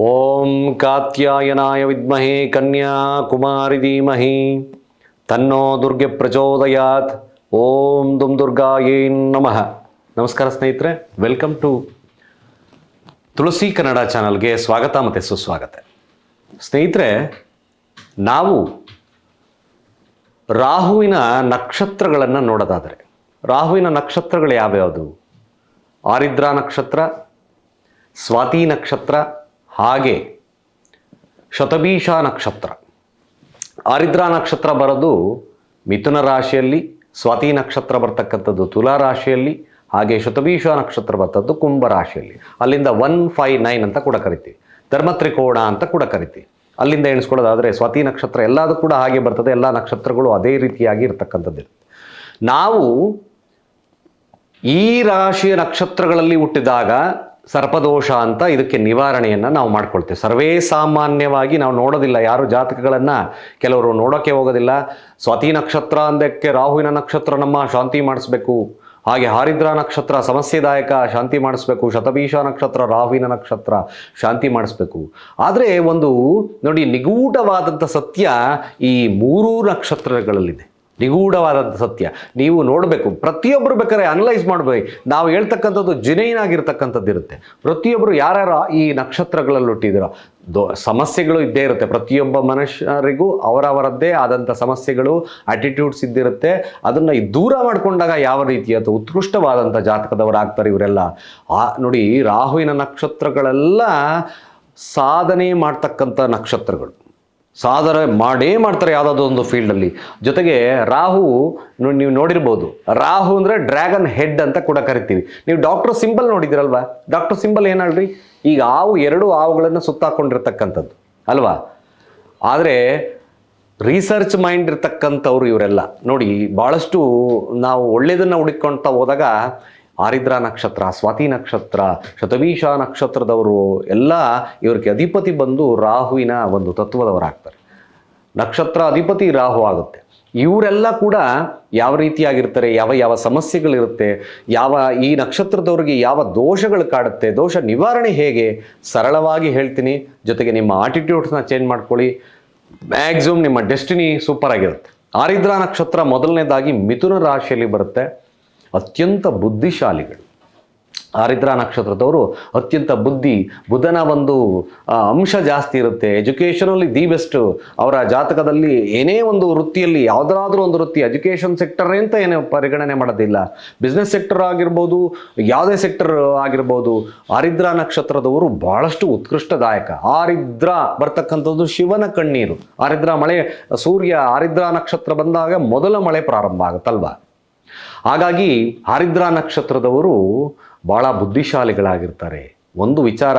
ಓಂ ಕಾತ್ಯಾಯನಾಯ ವಿದ್ಮಹೆ ಕನ್ಯಾ ಕುಮಾರಿ ಧೀಮಹಿ ತನ್ನೋ ದುರ್ಗೆ ಪ್ರಚೋದಯಾತ್ ಓಂ ದುಮ್ ದುರ್ಗಾಯೇ ನಮಃ ನಮಸ್ಕಾರ ಸ್ನೇಹಿತರೆ ವೆಲ್ಕಮ್ ಟು ತುಳಸಿ ಕನ್ನಡ ಚಾನಲ್ಗೆ ಸ್ವಾಗತ ಮತ್ತು ಸುಸ್ವಾಗತ. ಸ್ನೇಹಿತರೆ, ನಾವು ರಾಹುವಿನ ನಕ್ಷತ್ರಗಳನ್ನು ನೋಡೋದಾದರೆ, ರಾಹುವಿನ ನಕ್ಷತ್ರಗಳು ಯಾವ್ಯಾವುದು? ಆರಿದ್ರ ನಕ್ಷತ್ರ, ಸ್ವಾತಿ ನಕ್ಷತ್ರ ಹಾಗೆ ಶತಬೀಷ ನಕ್ಷತ್ರ. ಆರಿದ್ರಾ ನಕ್ಷತ್ರ ಬರೋದು ಮಿಥುನ ರಾಶಿಯಲ್ಲಿ, ಸ್ವಾತಿ ನಕ್ಷತ್ರ ಬರ್ತಕ್ಕಂಥದ್ದು ತುಲಾ ರಾಶಿಯಲ್ಲಿ, ಹಾಗೆ ಶತಬೀಷ ನಕ್ಷತ್ರ ಬರ್ತದ್ದು ಕುಂಭ ರಾಶಿಯಲ್ಲಿ. ಅಲ್ಲಿಂದ ಒನ್ ಫೈ ನೈನ್ ಅಂತ ಕೂಡ ಕರಿತೀವಿ. ಧರ್ಮತ್ರಿಕೋಣ ಅಂತ ಕೂಡ ಕರಿತೀವಿ. ಅಲ್ಲಿಂದ ಎಣಿಸ್ಕೊಳ್ಳೋದಾದರೆ ಸ್ವಾತಿ ನಕ್ಷತ್ರ ಎಲ್ಲದೂ ಕೂಡ ಹಾಗೆ ಬರ್ತದೆ, ಎಲ್ಲ ನಕ್ಷತ್ರಗಳು ಅದೇ ರೀತಿಯಾಗಿ ಇರ್ತಕ್ಕಂಥದ್ದು ನಾವು ಈ ರಾಶಿಯ ನಕ್ಷತ್ರಗಳಲ್ಲಿ ಹುಟ್ಟಿದಾಗ ಸರ್ಪದೋಷ ಅಂತ ಇದಕ್ಕೆ ನಿವಾರಣೆಯನ್ನು ನಾವು ಮಾಡ್ಕೊಳ್ತೇವೆ. ಸರ್ವೇ ಸಾಮಾನ್ಯವಾಗಿ ನಾವು ನೋಡೋದಿಲ್ಲ. ಯಾರು ಜಾತಕಗಳನ್ನು ಕೆಲವರು ನೋಡೋಕ್ಕೆ ಹೋಗೋದಿಲ್ಲ. ಸ್ವಾತಿ ನಕ್ಷತ್ರ ಅಂದಕ್ಕೆ ರಾಹುವಿನ ನಕ್ಷತ್ರ ನಮ್ಮ ಶಾಂತಿ ಮಾಡಿಸ್ಬೇಕು. ಹಾಗೆ ಹಾರಿದ್ರ ನಕ್ಷತ್ರ ಸಮಸ್ಯೆದಾಯಕ ಶಾಂತಿ ಮಾಡಿಸ್ಬೇಕು. ಶತಬೀಷ ನಕ್ಷತ್ರ ರಾಹುವಿನ ನಕ್ಷತ್ರ ಶಾಂತಿ ಮಾಡಿಸ್ಬೇಕು. ಆದರೆ ಒಂದು ನೋಡಿ ನಿಗೂಢವಾದಂಥ ಸತ್ಯ ಈ ಮೂರೂ ನಕ್ಷತ್ರಗಳಲ್ಲಿದೆ. ನಿಗೂಢವಾದಂಥ ಸತ್ಯ. ನೀವು ನೋಡಬೇಕು ಪ್ರತಿಯೊಬ್ಬರು ಬೇಕಾದ್ರೆ ಅನಲೈಸ್ ಮಾಡಬೇಕು ನಾವು ಹೇಳ್ತಕ್ಕಂಥದ್ದು ಜಿನೈನ್ ಆಗಿರ್ತಕ್ಕಂಥದ್ದು ಇರುತ್ತೆ. ಪ್ರತಿಯೊಬ್ಬರು ಯಾರ್ಯಾರ ಈ ನಕ್ಷತ್ರಗಳಲ್ಲಿ ಹುಟ್ಟಿದಿರೋ, ದೊ, ಸಮಸ್ಯೆಗಳು ಇದ್ದೇ ಇರುತ್ತೆ. ಪ್ರತಿಯೊಬ್ಬ ಮನುಷ್ಯರಿಗೂ ಅವರವರದ್ದೇ ಆದಂಥ ಸಮಸ್ಯೆಗಳು ಆಟಿಟ್ಯೂಡ್ಸ್ ಇದ್ದಿರುತ್ತೆ. ಅದನ್ನು ದೂರ ಮಾಡಿಕೊಂಡಾಗ ಯಾವ ರೀತಿಯ ಉತ್ಕೃಷ್ಟವಾದಂಥ ಜಾತಕದವರಾಗ್ತಾರೆ ಇವರೆಲ್ಲ. ಆ, ನೋಡಿ, ರಾಹುವಿನ ನಕ್ಷತ್ರಗಳೆಲ್ಲ ಸಾಧನೆ ಮಾಡ್ತಕ್ಕಂಥ ನಕ್ಷತ್ರಗಳು. ಸಾಧನೆ ಮಾಡೇ ಮಾಡ್ತಾರೆ ಯಾವುದಾದ್ರು ಒಂದು ಫೀಲ್ಡಲ್ಲಿ. ಜೊತೆಗೆ ರಾಹು ನೀವು ನೋಡಿರ್ಬೋದು. ರಾಹು ಅಂದರೆ ಡ್ರ್ಯಾಗನ್ ಹೆಡ್ ಅಂತ ಕೂಡ ಕರಿತೀವಿ. ನೀವು ಡಾಕ್ಟರ್ ಸಿಂಬಲ್ ನೋಡಿದಿರಲ್ವಾ? ಡಾಕ್ಟರ್ ಸಿಂಬಲ್ ಏನಲ್ರಿ ಈಗ ಹಾವು ಎರಡು ಹಾವುಗಳನ್ನು ಸುತ್ತಾಕೊಂಡಿರ್ತಕ್ಕಂಥದ್ದು, ಅಲ್ವಾ? ಆದರೆ ರಿಸರ್ಚ್ ಮೈಂಡ್ ಇರ್ತಕ್ಕಂಥವ್ರು ಇವರೆಲ್ಲ. ನೋಡಿ ಭಾಳಷ್ಟು ನಾವು ಒಳ್ಳೆಯದನ್ನು ಹುಡುಕೊಂತ ಹೋದಾಗ ಆರಿದ್ರ ನಕ್ಷತ್ರ, ಸ್ವಾತಿ ನಕ್ಷತ್ರ, ಶತವೀಶ ನಕ್ಷತ್ರದವರು ಎಲ್ಲ ಇವ್ರಿಗೆ ಅಧಿಪತಿ ಬಂದು ರಾಹುವಿನ ಒಂದು ತತ್ವದವರಾಗ್ತಾರೆ. ನಕ್ಷತ್ರ ಅಧಿಪತಿ ರಾಹು ಆಗುತ್ತೆ. ಇವರೆಲ್ಲ ಕೂಡ ಯಾವ ರೀತಿಯಾಗಿರ್ತಾರೆ, ಯಾವ ಯಾವ ಸಮಸ್ಯೆಗಳಿರುತ್ತೆ, ಯಾವ ಈ ನಕ್ಷತ್ರದವ್ರಿಗೆ ಯಾವ ದೋಷಗಳು ಕಾಡುತ್ತೆ, ದೋಷ ನಿವಾರಣೆ ಹೇಗೆ, ಸರಳವಾಗಿ ಹೇಳ್ತೀನಿ. ಜೊತೆಗೆ ನಿಮ್ಮ ಆಟಿಟ್ಯೂಡ್ಸ್ನ ಚೇಂಜ್ ಮಾಡ್ಕೊಳ್ಳಿ. ಮ್ಯಾಕ್ಸಿಮಮ್ ನಿಮ್ಮ ಡೆಸ್ಟಿನಿ ಸೂಪರ್ ಆಗಿರುತ್ತೆ. ಆರಿದ್ರ ನಕ್ಷತ್ರ ಮೊದಲನೇದಾಗಿ ಮಿಥುನ ರಾಶಿಯಲ್ಲಿ ಬರುತ್ತೆ. ಅತ್ಯಂತ ಬುದ್ಧಿಶಾಲಿಗಳು. ಆರಿದ್ರ ನಕ್ಷತ್ರದವರು ಅತ್ಯಂತ ಬುದ್ಧಿ, ಬುಧನ ಒಂದು ಅಂಶ ಜಾಸ್ತಿ ಇರುತ್ತೆ. ಎಜುಕೇಷನಲ್ಲಿ ದಿ ಬೆಸ್ಟ್ ಅವರ ಜಾತಕದಲ್ಲಿ ಏನೇ ಒಂದು ವೃತ್ತಿಯಲ್ಲಿ ಯಾವುದಾದ್ರೂ ಒಂದು ವೃತ್ತಿ ಎಜುಕೇಷನ್ ಸೆಕ್ಟರ್ ಅಂತ ಏನು ಪರಿಗಣನೆ ಮಾಡೋದಿಲ್ಲ. ಬಿಸ್ನೆಸ್ ಸೆಕ್ಟರ್ ಆಗಿರ್ಬೋದು, ಯಾವುದೇ ಸೆಕ್ಟರ್ ಆಗಿರ್ಬೋದು ಆರಿದ್ರ ನಕ್ಷತ್ರದವರು ಬಹಳಷ್ಟು ಉತ್ಕೃಷ್ಟದಾಯಕ. ಆರಿದ್ರ ಬರ್ತಕ್ಕಂಥದ್ದು ಶಿವನ ಕಣ್ಣೀರು. ಆರಿದ್ರ ಮಳೆ, ಸೂರ್ಯ ಆರಿದ್ರ ನಕ್ಷತ್ರ ಬಂದಾಗ ಮೊದಲ ಮಳೆ ಪ್ರಾರಂಭ ಆಗುತ್ತಲ್ವಾ? ಹಾಗಾಗಿ ಆರಿದ್ರ ನಕ್ಷತ್ರದವರು ಭಾಳ ಬುದ್ಧಿಶಾಲಿಗಳಾಗಿರ್ತಾರೆ. ಒಂದು ವಿಚಾರ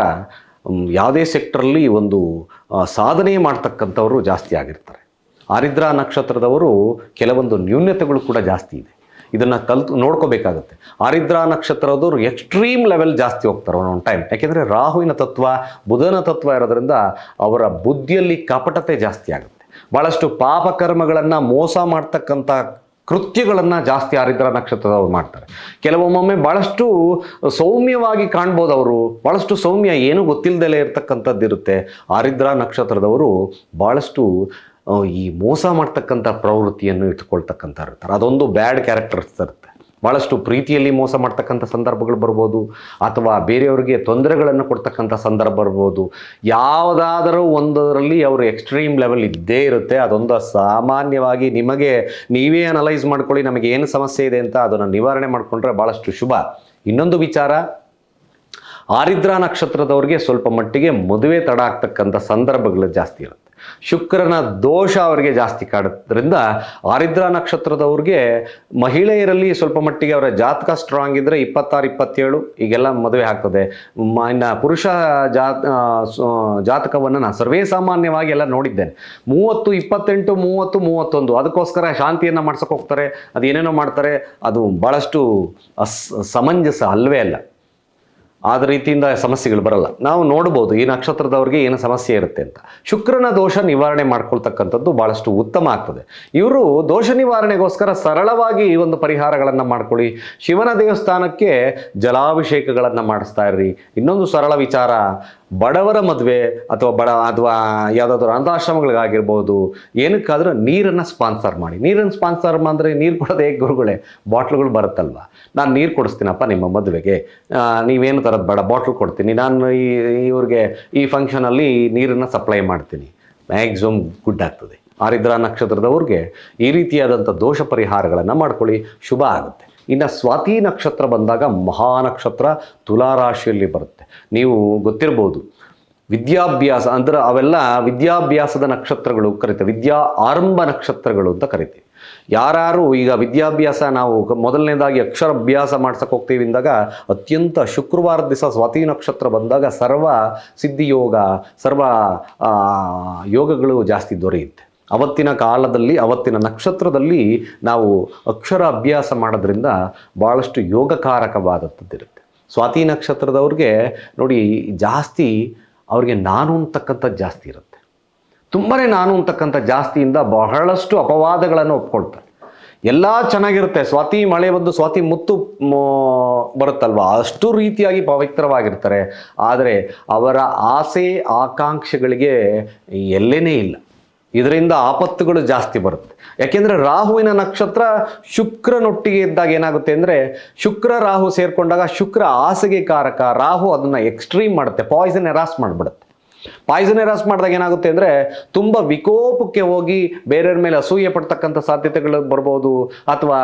ಯಾವುದೇ ಸೆಕ್ಟ್ರಲ್ಲಿ ಒಂದು ಸಾಧನೆ ಮಾಡ್ತಕ್ಕಂಥವರು ಜಾಸ್ತಿ ಆಗಿರ್ತಾರೆ. ಆರಿದ್ರಾ ನಕ್ಷತ್ರದವರು ಕೆಲವೊಂದು ನ್ಯೂನ್ಯತೆಗಳು ಕೂಡ ಜಾಸ್ತಿ ಇದೆ. ಇದನ್ನು ಕಲ್ತು ನೋಡ್ಕೋಬೇಕಾಗತ್ತೆ. ಆರಿದ್ರಾ ನಕ್ಷತ್ರದವರು ಎಕ್ಸ್ಟ್ರೀಮ್ ಲೆವೆಲ್ ಜಾಸ್ತಿ ಹೋಗ್ತಾರೆ ಒಂದೊಂದು ಟೈಮ್. ಯಾಕೆಂದರೆ ರಾಹುವಿನ ತತ್ವ, ಬುಧನ ತತ್ವ ಇರೋದ್ರಿಂದ ಅವರ ಬುದ್ಧಿಯಲ್ಲಿ ಕಪಟತೆ ಜಾಸ್ತಿ ಆಗುತ್ತೆ. ಭಾಳಷ್ಟು ಪಾಪಕರ್ಮಗಳನ್ನು ಮೋಸ ಮಾಡ್ತಕ್ಕಂಥ ಕೃತ್ಯಗಳನ್ನು ಜಾಸ್ತಿ ಆರಿದ್ರ ನಕ್ಷತ್ರದವ್ರು ಮಾಡ್ತಾರೆ. ಕೆಲವೊಮ್ಮೊಮ್ಮೆ ಭಾಳಷ್ಟು ಸೌಮ್ಯವಾಗಿ ಕಾಣ್ಬೋದು ಅವರು ಭಾಳಷ್ಟು ಸೌಮ್ಯ ಏನೂ ಗೊತ್ತಿಲ್ಲದಲೇ ಇರತಕ್ಕಂಥದ್ದು ಇರುತ್ತೆ. ಆರಿದ್ರ ನಕ್ಷತ್ರದವರು ಭಾಳಷ್ಟು ಈ ಮೋಸ ಮಾಡ್ತಕ್ಕಂಥ ಪ್ರವೃತ್ತಿಯನ್ನು ಇಟ್ಕೊಳ್ತಕ್ಕಂಥ ಇರ್ತಾರೆ. ಅದೊಂದು ಬ್ಯಾಡ್ ಕ್ಯಾರೆಕ್ಟರ್ಸ್ ಇರುತ್ತೆ. ಭಾಳಷ್ಟು ಪ್ರೀತಿಯಲ್ಲಿ ಮೋಸ ಮಾಡ್ತಕ್ಕಂಥ ಸಂದರ್ಭಗಳು ಬರ್ಬೋದು, ಅಥವಾ ಬೇರೆಯವರಿಗೆ ತೊಂದರೆಗಳನ್ನು ಕೊಡ್ತಕ್ಕಂಥ ಸಂದರ್ಭ ಬರ್ಬೋದು. ಯಾವುದಾದರೂ ಒಂದರಲ್ಲಿ ಅವರು ಎಕ್ಸ್ಟ್ರೀಮ್ ಲೆವೆಲ್ ಇದ್ದೇ ಇರುತ್ತೆ. ಅದೊಂದು ಸಾಮಾನ್ಯವಾಗಿ ನಿಮಗೆ, ನೀವೇ ಅನಲೈಸ್ ಮಾಡ್ಕೊಳ್ಳಿ ನಮಗೆ ಏನು ಸಮಸ್ಯೆ ಇದೆ ಅಂತ ಅದನ್ನು ನಿವಾರಣೆ ಮಾಡಿಕೊಂಡ್ರೆ ಭಾಳಷ್ಟು ಶುಭ. ಇನ್ನೊಂದು ವಿಚಾರ, ಆರಿದ್ರ ನಕ್ಷತ್ರದವ್ರಿಗೆ ಸ್ವಲ್ಪ ಮಟ್ಟಿಗೆ ಮದುವೆ ತಡ ಆಗ್ತಕ್ಕಂಥ ಸಂದರ್ಭಗಳು ಜಾಸ್ತಿ ಇರುತ್ತೆ. ಶುಕ್ರನ ದೋಷ ಅವರಿಗೆ ಜಾಸ್ತಿ ಕಾಡೋದ್ರಿಂದ ಆರಿದ್ರ ನಕ್ಷತ್ರದವ್ರಿಗೆ ಮಹಿಳೆಯರಲ್ಲಿ ಸ್ವಲ್ಪ ಮಟ್ಟಿಗೆ ಅವರ ಜಾತಕ ಸ್ಟ್ರಾಂಗ್ ಇದ್ದರೆ ಇಪ್ಪತ್ತಾರು, ಇಪ್ಪತ್ತೇಳು ಈಗೆಲ್ಲ ಮದುವೆ ಆಗ್ತದೆ. ಇನ್ನು ಪುರುಷ ಜಾತ್ ಜಾತಕವನ್ನು ನಾನು ಸರ್ವೇ ಸಾಮಾನ್ಯವಾಗಿ ಎಲ್ಲ ನೋಡಿದ್ದೇನೆ. ಮೂವತ್ತು, ಇಪ್ಪತ್ತೆಂಟು, ಮೂವತ್ತು, ಮೂವತ್ತೊಂದು ಅದಕ್ಕೋಸ್ಕರ ಶಾಂತಿಯನ್ನು ಮಾಡ್ಸಕ್ಕೆ ಹೋಗ್ತಾರೆ ಏನೇನೋ ಮಾಡ್ತಾರೆ, ಅದು ಭಾಳಷ್ಟು ಸಮಂಜಸ ಅಲ್ವೇ ಅಲ್ಲ. ಆದ ರೀತಿಯಿಂದ ಸಮಸ್ಯೆಗಳು ಬರಲ್ಲ. ನಾವು ನೋಡ್ಬೋದು ಈ ನಕ್ಷತ್ರದವ್ರಿಗೆ ಏನು ಸಮಸ್ಯೆ ಇರುತ್ತೆ ಅಂತ. ಶುಕ್ರನ ದೋಷ ನಿವಾರಣೆ ಮಾಡ್ಕೊಳ್ತಕ್ಕಂಥದ್ದು ಭಾಳಷ್ಟು ಉತ್ತಮ ಆಗ್ತದೆ. ಇವರು ದೋಷ ನಿವಾರಣೆಗೋಸ್ಕರ ಸರಳವಾಗಿ ಈ ಒಂದು ಪರಿಹಾರಗಳನ್ನು ಮಾಡ್ಕೊಳ್ಳಿ. ಶಿವನ ದೇವಸ್ಥಾನಕ್ಕೆ ಜಲಾಭಿಷೇಕಗಳನ್ನು ಮಾಡಿಸ್ತಾ ಇರ್ರಿ. ಇನ್ನೊಂದು ಸರಳ ವಿಚಾರ ಬಡವರ ಮದುವೆ ಅಥವಾ ಬಡ ಅಥವಾ ಯಾವುದಾದ್ರು ಅನಾಥಾಶ್ರಮಗಳಿಗಾಗಿರ್ಬೋದು ಏನಕ್ಕಾದರೂ ನೀರನ್ನು ಸ್ಪಾನ್ಸರ್ ಮಾಡಿ. ನೀರನ್ನು ಸ್ಪಾನ್ಸರ್ ಅಂದರೆ ನೀರು ಕೊಡೋದು ಹೇಗೆ ಗುರುಗಳೇ, ಬಾಟ್ಲುಗಳು ಬರುತ್ತಲ್ವ? ನಾನು ನೀರು ಕೊಡಿಸ್ತೀನಪ್ಪ ನಿಮ್ಮ ಮದುವೆಗೆ. ನೀವೇನು ಥರದ್ದು ಬೇಡ, ಬಾಟ್ಲ್ ಕೊಡ್ತೀನಿ. ನಾನು ಈ ಇವ್ರಿಗೆ ಈ ಫಂಕ್ಷನಲ್ಲಿ ನೀರನ್ನು ಸಪ್ಲೈ ಮಾಡ್ತೀನಿ. ಮ್ಯಾಕ್ಸಿಮಮ್ ಗುಡ್ ಆಗ್ತದೆ. ಆರಿದ್ರ ನಕ್ಷತ್ರದವ್ರಿಗೆ ಈ ರೀತಿಯಾದಂಥ ದೋಷ ಪರಿಹಾರಗಳನ್ನು ಮಾಡ್ಕೊಳ್ಳಿ, ಶುಭ ಆಗುತ್ತೆ. ಇನ್ನು ಸ್ವಾತಿ ನಕ್ಷತ್ರ ಬಂದಾಗ ಮಹಾನಕ್ಷತ್ರ ತುಲಾರಾಶಿಯಲ್ಲಿ ಬರುತ್ತೆ. ನೀವು ಗೊತ್ತಿರ್ಬೋದು. ವಿದ್ಯಾಭ್ಯಾಸ ಅಂದ್ರೆ ಅವೆಲ್ಲ ವಿದ್ಯಾಭ್ಯಾಸದ ನಕ್ಷತ್ರಗಳು ಕರಿತೆ. ವಿದ್ಯಾ ಆರಂಭ ನಕ್ಷತ್ರಗಳು ಅಂತ ಕರಿತೀವಿ ಯಾರು ಈಗ ವಿದ್ಯಾಭ್ಯಾಸ ನಾವು ಮೊದಲನೇದಾಗಿ ಅಕ್ಷರಾಭ್ಯಾಸ ಮಾಡ್ಸಕ್ಕೆ ಹೋಗ್ತೀವಿ ಅಂದಾಗ ಅತ್ಯಂತ ಶುಕ್ರವಾರ ದಿವಸ ಸ್ವಾತಿ ನಕ್ಷತ್ರ ಬಂದಾಗ ಸರ್ವ ಸಿದ್ಧಿಯೋಗ, ಸರ್ವ ಯೋಗಗಳು ಜಾಸ್ತಿ ದೊರೆಯುತ್ತೆ. ಅವತ್ತಿನ ಕಾಲದಲ್ಲಿ, ಅವತ್ತಿನ ನಕ್ಷತ್ರದಲ್ಲಿ ನಾವು ಅಕ್ಷರ ಅಭ್ಯಾಸ ಮಾಡೋದ್ರಿಂದ ಭಾಳಷ್ಟು ಯೋಗಕಾರಕವಾದದ್ದಿರುತ್ತೆ. ಸ್ವಾತಿ ನಕ್ಷತ್ರದವ್ರಿಗೆ ನೋಡಿ ಜಾಸ್ತಿ ಅವ್ರಿಗೆ ನಾನು ಅಂತಕ್ಕಂಥದ್ದು ಜಾಸ್ತಿ ಇರುತ್ತೆ. ತುಂಬಾ ನಾನು ಅಂತಕ್ಕಂಥ ಜಾಸ್ತಿಯಿಂದ ಬಹಳಷ್ಟು ಅಪವಾದಗಳನ್ನು ಒಪ್ಕೊಳ್ತಾರೆ. ಎಲ್ಲ ಚೆನ್ನಾಗಿರುತ್ತೆ. ಸ್ವಾತಿ ಮಳೆ ಬಂದು ಸ್ವಾತಿ ಮುತ್ತು ಬರುತ್ತಲ್ವ? ಅಷ್ಟು ರೀತಿಯಾಗಿ ಪವಿತ್ರವಾಗಿರ್ತಾರೆ. ಆದರೆ ಅವರ ಆಸೆ, ಆಕಾಂಕ್ಷೆಗಳಿಗೆ ಎಲ್ಲೇನೇ ಇಲ್ಲ. ಇದರಿಂದ ಆಪತ್ತುಗಳು ಜಾಸ್ತಿ ಬರುತ್ತೆ. ಯಾಕೆಂದ್ರೆ ರಾಹುವಿನ ನಕ್ಷತ್ರ ಶುಕ್ರನೊಟ್ಟಿಗೆ ಇದ್ದಾಗ ಏನಾಗುತ್ತೆ ಅಂದ್ರೆ ಶುಕ್ರ ರಾಹು ಸೇರಿಕೊಂಡಾಗ ಶುಕ್ರ ಆಸೆಗೆ ಕಾರಕ, ರಾಹು ಅದನ್ನ ಎಕ್ಸ್ಟ್ರೀಮ್ ಮಾಡುತ್ತೆ ಪಾಯ್ಸನ್ ಎರಾಸ್ ಮಾಡಿಬಿಡುತ್ತೆ. ಪಾಯ್ಸನ್ ಎರಾಸ್ ಮಾಡಿದಾಗ ಏನಾಗುತ್ತೆ ಅಂದರೆ ತುಂಬ ವಿಕೋಪಕ್ಕೆ ಹೋಗಿ ಬೇರೆಯವ್ರ ಮೇಲೆ ಅಸೂಯೆ ಪಡ್ತಕ್ಕಂಥ ಸಾಧ್ಯತೆಗಳು ಬರ್ಬೋದು ಅಥವಾ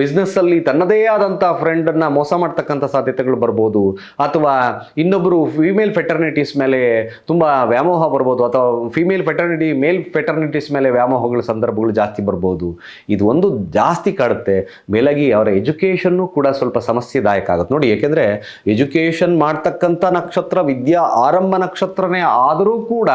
ಬಿಸ್ನೆಸ್ಸಲ್ಲಿ ತನ್ನದೇ ಆದಂಥ ಫ್ರೆಂಡನ್ನು ಮೋಸ ಮಾಡ್ತಕ್ಕಂಥ ಸಾಧ್ಯತೆಗಳು ಬರ್ಬೋದು ಅಥವಾ ಇನ್ನೊಬ್ಬರು ಫಿಮೇಲ್ ಫೆಟರ್ನಿಟೀಸ್ ಮೇಲೆ ತುಂಬ ವ್ಯಾಮೋಹ ಬರ್ಬೋದು ಅಥವಾ ಫಿಮೇಲ್ ಫೆಟರ್ನಿಟಿ ಮೇಲ್ ಫೆಟರ್ನಿಟೀಸ್ ಮೇಲೆ ವ್ಯಾಮೋಹಗಳ ಸಂದರ್ಭಗಳು ಜಾಸ್ತಿ ಬರ್ಬೋದು. ಇದು ಒಂದು ಜಾಸ್ತಿ ಕಾಡುತ್ತೆ. ಮೇಲಾಗಿ ಅವರ ಎಜುಕೇಷನ್ನು ಕೂಡ ಸ್ವಲ್ಪ ಸಮಸ್ಯೆದಾಯಕ ಆಗುತ್ತೆ. ನೋಡಿ, ಏಕೆಂದರೆ ಎಜುಕೇಷನ್ ಮಾಡ್ತಕ್ಕಂಥ ನಕ್ಷತ್ರ ವಿದ್ಯಾ ಆರಂಭ ನಕ್ಷತ್ರನೇ ಆದರೂ ಕೂಡ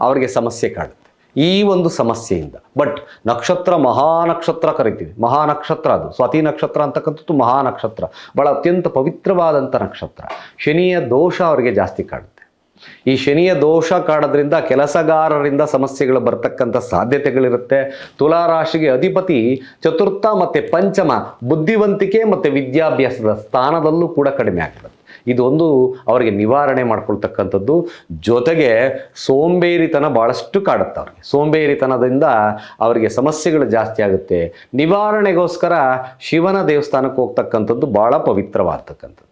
ಅವರಿಗೆ ಸಮಸ್ಯೆ ಕಾಡುತ್ತೆ. ಈ ಒಂದು ಸಮಸ್ಯೆಯಿಂದ. ಬಟ್ ನಕ್ಷತ್ರ ಮಹಾನಕ್ಷತ್ರ ಕರಿತೀವಿ. ಮಹಾನಕ್ಷತ್ರ ಅದು. ಸ್ವಾತಿ ನಕ್ಷತ್ರ ಅಂತಕ್ಕಂಥದ್ದು ಮಹಾನಕ್ಷತ್ರ. ಬಹಳ ಅತ್ಯಂತ ಪವಿತ್ರವಾದಂಥ ನಕ್ಷತ್ರ. ಶನಿಯ ದೋಷ ಅವರಿಗೆ ಜಾಸ್ತಿ ಕಾಡುತ್ತೆ. ಈ ಶನಿಯ ದೋಷ ಕಾಡೋದ್ರಿಂದ ಕೆಲಸಗಾರರಿಂದ ಸಮಸ್ಯೆಗಳು ಬರ್ತಕ್ಕಂಥ ಸಾಧ್ಯತೆಗಳಿರುತ್ತೆ. ತುಲಾರಾಶಿಗೆ ಅಧಿಪತಿ ಚತುರ್ಥ ಮತ್ತು ಪಂಚಮ ಬುದ್ಧಿವಂತಿಕೆ ಮತ್ತು ವಿದ್ಯಾಭ್ಯಾಸದ ಸ್ಥಾನದಲ್ಲೂ ಕೂಡ ಕಡಿಮೆ ಆಗ್ತದೆ. ಇದೊಂದು ಅವರಿಗೆ ನಿವಾರಣೆ ಮಾಡ್ಕೊಳ್ತಕ್ಕಂಥದ್ದು. ಜೊತೆಗೆ ಸೋಂಬೇರಿತನ ಭಾಳಷ್ಟು ಕಾಡುತ್ತೆ ಅವ್ರಿಗೆ. ಸೋಂಬೇರಿತನದಿಂದ ಅವರಿಗೆ ಸಮಸ್ಯೆಗಳು ಜಾಸ್ತಿ ಆಗುತ್ತೆ. ನಿವಾರಣೆಗೋಸ್ಕರ ಶಿವನ ದೇವಸ್ಥಾನಕ್ಕೆ ಹೋಗ್ತಕ್ಕಂಥದ್ದು ಭಾಳ ಪವಿತ್ರವಾಗ್ತಕ್ಕಂಥದ್ದು.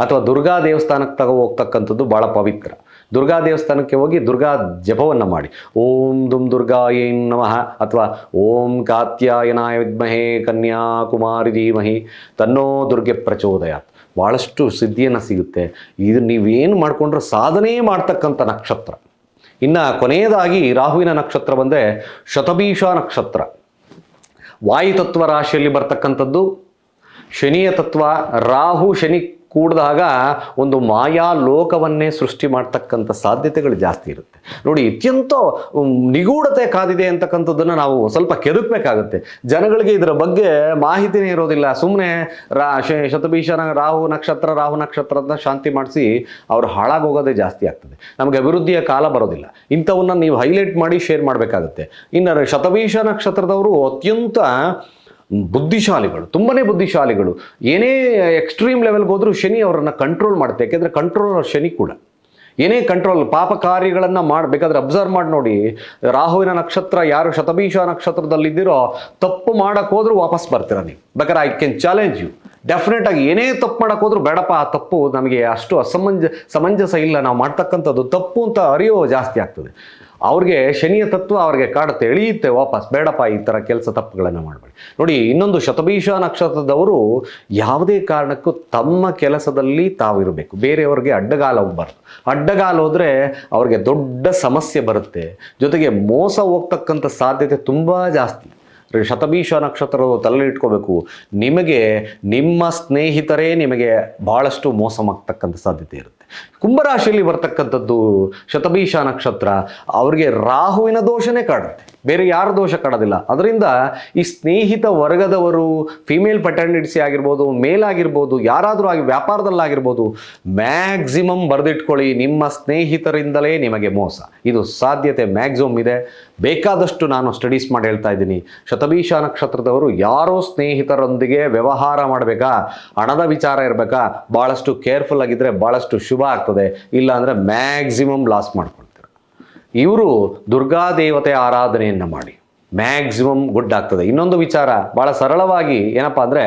ಅಥವಾ ದುರ್ಗಾ ದೇವಸ್ಥಾನಕ್ಕೆ ತಗೋ ಹೋಗ್ತಕ್ಕಂಥದ್ದು ಭಾಳ ಪವಿತ್ರ. ದುರ್ಗಾ ದೇವಸ್ಥಾನಕ್ಕೆ ಹೋಗಿ ದುರ್ಗಾ ಜಪವನ್ನು ಮಾಡಿ. ಓಂ ದುಂ ದುರ್ಗಾಯೈ ನಮಃ ಅಥವಾ ಓಂ ಕಾತ್ಯಾಯನಾಯ ವಿದ್ಮಹೇ ಕನ್ಯಾಕುಮಾರಿ ಧೀಮಹಿ ತನ್ನೋ ದುರ್ಗೆ ಪ್ರಚೋದಯಾತ್. ಭಾಳಷ್ಟು ಸಿದ್ಧಿಯನ್ನು ಸಿಗುತ್ತೆ. ಇದು ನೀವೇನು ಮಾಡಿಕೊಂಡ್ರೆ ಸಾಧನೆ ಮಾಡ್ತಕ್ಕಂಥ ನಕ್ಷತ್ರ. ಇನ್ನು ಕೊನೆಯದಾಗಿ ರಾಹುವಿನ ನಕ್ಷತ್ರ ಬಂದರೆ ಶತಭೀಷ ನಕ್ಷತ್ರ. ವಾಯುತತ್ವ ರಾಶಿಯಲ್ಲಿ ಬರ್ತಕ್ಕಂಥದ್ದು. ಶನಿಯ ತತ್ವ ರಾಹು ಶನಿ ಕೂಡಿದಾಗ ಒಂದು ಮಾಯಾ ಲೋಕವನ್ನೇ ಸೃಷ್ಟಿ ಮಾಡ್ತಕ್ಕಂಥ ಸಾಧ್ಯತೆಗಳು ಜಾಸ್ತಿ ಇರುತ್ತೆ. ನೋಡಿ, ಅತ್ಯಂತ ನಿಗೂಢತೆ ಕಾದಿದೆ ಅಂತಕ್ಕಂಥದ್ದನ್ನು ನಾವು ಸ್ವಲ್ಪ ಕೆದಕ್ಬೇಕಾಗುತ್ತೆ. ಜನಗಳಿಗೆ ಇದರ ಬಗ್ಗೆ ಮಾಹಿತಿನೇ ಇರೋದಿಲ್ಲ. ಸುಮ್ಮನೆ ರಾ ಶತಭೀಷಣ, ರಾಹು ನಕ್ಷತ್ರ ರಾಹು ನಕ್ಷತ್ರ ಅಂತ ಶಾಂತಿ ಮಾಡಿಸಿ ಅವ್ರು ಹಾಳಾಗೋಗೋದೇ ಜಾಸ್ತಿ ಆಗ್ತದೆ. ನಮಗೆ ಅಭಿವೃದ್ಧಿಯ ಕಾಲ ಬರೋದಿಲ್ಲ. ಇಂಥವನ್ನ ನೀವು ಹೈಲೈಟ್ ಮಾಡಿ ಶೇರ್ ಮಾಡಬೇಕಾಗುತ್ತೆ. ಇನ್ನು ಶತಭೀಷ ನಕ್ಷತ್ರದವರು ಅತ್ಯಂತ ಬುದ್ಧಿಶಾಲಿಗಳು, ತುಂಬನೇ ಬುದ್ಧಿಶಾಲಿಗಳು. ಏನೇ ಎಕ್ಸ್ಟ್ರೀಮ್ ಲೆವೆಲ್ಗೆ ಹೋದರೂ ಶನಿ ಅವರನ್ನು ಕಂಟ್ರೋಲ್ ಮಾಡುತ್ತೆ. ಯಾಕೆಂದರೆ ಕಂಟ್ರೋಲ್ ಶನಿ ಕೂಡ. ಏನೇ ಕಂಟ್ರೋಲ್ ಪಾಪ ಕಾರ್ಯಗಳನ್ನು ಮಾಡಬೇಕಾದ್ರೆ ಅಬ್ಸರ್ವ್ ಮಾಡಿ ನೋಡಿ, ರಾಹುವಿನ ನಕ್ಷತ್ರ ಯಾರು ಶತಭೀಷ ನಕ್ಷತ್ರದಲ್ಲಿದ್ದೀರೋ ತಪ್ಪು ಮಾಡಕ್ಕೆ ಹೋದ್ರೂ ವಾಪಸ್ ಬರ್ತೀರ ನೀವು. ಬೇಕಾದ್ರೆ I can challenge you definite ಆಗಿ ಏನೇ ತಪ್ಪು ಮಾಡಕ್ಕೆ ಹೋದ್ರೂ ಬೇಡಪ್ಪ, ಆ ತಪ್ಪು ನಮಗೆ ಅಷ್ಟು ಅಸಮಂಜ, ಸಮಂಜಸ ಇಲ್ಲ. ನಾವು ಮಾಡ್ತಕ್ಕಂಥದ್ದು ತಪ್ಪು ಅಂತ ಅರಿಯೋ ಜಾಸ್ತಿ ಆಗ್ತದೆ. ಅವ್ರಿಗೆ ಶನಿಯ ತತ್ವ ಅವ್ರಿಗೆ ಕಾಡುತ್ತೆ ಎಳೆಯುತ್ತೆ ವಾಪಸ್. ಬೇಡಪ್ಪ, ಈ ಥರ ಕೆಲಸ ತಪ್ಪುಗಳನ್ನು ಮಾಡಬೇಡಿ. ನೋಡಿ, ಇನ್ನೊಂದು ಶತಭೀಷ ನಕ್ಷತ್ರದವರು ಯಾವುದೇ ಕಾರಣಕ್ಕೂ ತಮ್ಮ ಕೆಲಸದಲ್ಲಿ ತಾವಿರಬೇಕು. ಬೇರೆಯವ್ರಿಗೆ ಅಡ್ಡಗಾಲ ಹೋಗ್ಬಾರ್ದು. ಅಡ್ಡಗಾಲ ಹೋದರೆ ಅವ್ರಿಗೆ ದೊಡ್ಡ ಸಮಸ್ಯೆ ಬರುತ್ತೆ. ಜೊತೆಗೆ ಮೋಸ ಹೋಗ್ತಕ್ಕಂಥ ಸಾಧ್ಯತೆ ತುಂಬ ಜಾಸ್ತಿ. ಶತಭೀಷ ತಲೆ ಇಟ್ಕೋಬೇಕು. ನಿಮಗೆ ನಿಮ್ಮ ಸ್ನೇಹಿತರೇ ನಿಮಗೆ ಭಾಳಷ್ಟು ಮೋಸ ಸಾಧ್ಯತೆ ಇರುತ್ತೆ. ಕುಂಭರಾಶಿಯಲ್ಲಿ ಬರ್ತಕ್ಕಂಥದ್ದು ಶತಭೀಷ ನಕ್ಷತ್ರ ಅವ್ರಿಗೆ ರಾಹುವಿನ ದೋಷನೇ ಕಾಡುತ್ತೆ. ಬೇರೆ ಯಾರು ದೋಷ ಕಾಣೋದಿಲ್ಲ ಅದರಿಂದ ಈ ಸ್ನೇಹಿತ ವರ್ಗದವರು ಫಿಮೇಲ್ ಪಟರ್ನಿಟ್ಸಿ ಆಗಿರ್ಬೋದು ಮೇಲ್ ಆಗಿರ್ಬೋದು, ಯಾರಾದರೂ ಆಗಿ ವ್ಯಾಪಾರದಲ್ಲಾಗಿರ್ಬೋದು ಮ್ಯಾಕ್ಸಿಮಮ್ ಬರೆದಿಟ್ಕೊಳ್ಳಿ. ನಿಮ್ಮ ಸ್ನೇಹಿತರಿಂದಲೇ ನಿಮಗೆ ಮೋಸ. ಇದು ಸಾಧ್ಯತೆ ಮ್ಯಾಕ್ಸಿಮಮ್ ಇದೆ. ಬೇಕಾದಷ್ಟು ನಾನು ಸ್ಟಡೀಸ್ ಮಾಡಿ ಹೇಳ್ತಾ ಇದ್ದೀನಿ. ಶತಭೀಷ ನಕ್ಷತ್ರದವರು ಯಾರೋ ಸ್ನೇಹಿತರೊಂದಿಗೆ ವ್ಯವಹಾರ ಮಾಡಬೇಕಾ? ಹಣದ ವಿಚಾರ ಇರಬೇಕಾ? ಭಾಳಷ್ಟು ಕೇರ್ಫುಲ್ ಆಗಿದ್ದರೆ ಭಾಳಷ್ಟು ಶುಭ ಆಗ್ತದೆ. ಇಲ್ಲ ಅಂದರೆ ಮ್ಯಾಕ್ಸಿಮಮ್ ಲಾಸ್ ಮಾಡ್ಕೊಳ್ತೀರ. ಇವರು ದುರ್ಗಾ ದೇವತೆ ಆರಾಧನೆಯನ್ನು ಮಾಡಿ. ಮ್ಯಾಕ್ಸಿಮಮ್ ಗುಡ್ ಆಗ್ತದೆ ಇನ್ನೊಂದು ವಿಚಾರ ಭಾಳ ಸರಳವಾಗಿ ಏನಪ್ಪ ಅಂದರೆ,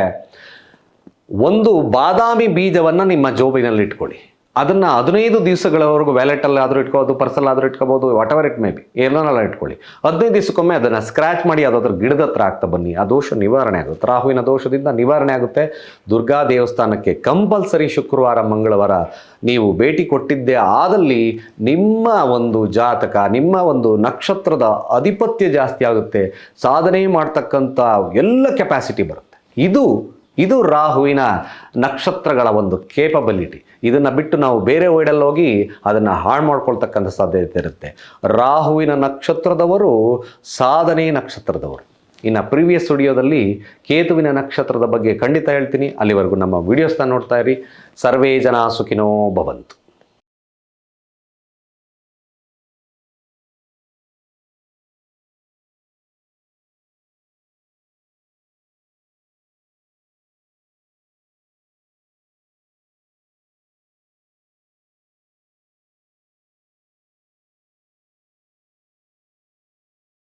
ಒಂದು ಬಾದಾಮಿ ಬೀಜವನ್ನು ನಿಮ್ಮ ಜೋಬಿನಲ್ಲಿ ಇಟ್ಕೊಳ್ಳಿ ಅದನ್ನು ಹದಿನೈದು ದಿವಸಗಳವರೆಗೂ ವ್ಯಾಲೆಟಲ್ಲಿ ಆದರೂ ಇಟ್ಕೋಬೋದು ಪರ್ಸಲ್ ಆದರೂ ಇಟ್ಕೋಬೋದು whatever it may be ಏನಲ್ಲ ಇಟ್ಕೊಳ್ಳಿ. ಹದಿನೈದು ದಿವಸಕ್ಕೊಮ್ಮೆ ಅದನ್ನು ಸ್ಕ್ರ್ಯಾಚ್ ಮಾಡಿ ಯಾವುದಾದ್ರೂ ಗಿಡದ ಹತ್ರ ಆಗ್ತಾ ಬನ್ನಿ. ಆ ದೋಷ ನಿವಾರಣೆ ಆಗುತ್ತೆ. ರಾಹುವಿನ ದೋಷದಿಂದ ನಿವಾರಣೆ ಆಗುತ್ತೆ. ದುರ್ಗಾ ದೇವಸ್ಥಾನಕ್ಕೆ ಕಂಪಲ್ಸರಿ ಶುಕ್ರವಾರ, ಮಂಗಳವಾರ ನೀವು ಭೇಟಿ ಕೊಟ್ಟಿದ್ದೇ ಆದಲ್ಲಿ ನಿಮ್ಮ ಒಂದು ಜಾತಕ, ನಿಮ್ಮ ಒಂದು ನಕ್ಷತ್ರದ ಅಧಿಪತ್ಯ ಜಾಸ್ತಿ ಆಗುತ್ತೆ. ಸಾಧನೆ ಮಾಡ್ತಕ್ಕಂಥ ಎಲ್ಲ ಕೆಪಾಸಿಟಿ ಬರುತ್ತೆ. ಇದು ಇದು ರಾಹುವಿನ ನಕ್ಷತ್ರಗಳ ಒಂದು ಕೇಪಬಿಲಿಟಿ ಇದನ್ನು ಬಿಟ್ಟು ನಾವು ಬೇರೆ ವೈಡಲ್ಲಿ ಹೋಗಿ ಅದನ್ನು ಹಾಳು ಮಾಡ್ಕೊಳ್ತಕ್ಕಂಥ ಸಾಧ್ಯತೆ ಇರುತ್ತೆ. ರಾಹುವಿನ ನಕ್ಷತ್ರದವರು ಸಾಧನೆ ನಕ್ಷತ್ರದವರು. ಇನ್ನು ಪ್ರೀವಿಯಸ್ ಸ್ಟುಡಿಯೋದಲ್ಲಿ ಕೇತುವಿನ ನಕ್ಷತ್ರದ ಬಗ್ಗೆ ಖಂಡಿತ ಹೇಳ್ತೀನಿ. ಅಲ್ಲಿವರೆಗೂ ನಮ್ಮ ವಿಡಿಯೋಸ್ನ ನೋಡ್ತಾ ಇರಿ. ಸರ್ವೇ ಜನ ಸುಖಿನೋ ಭವಂತು.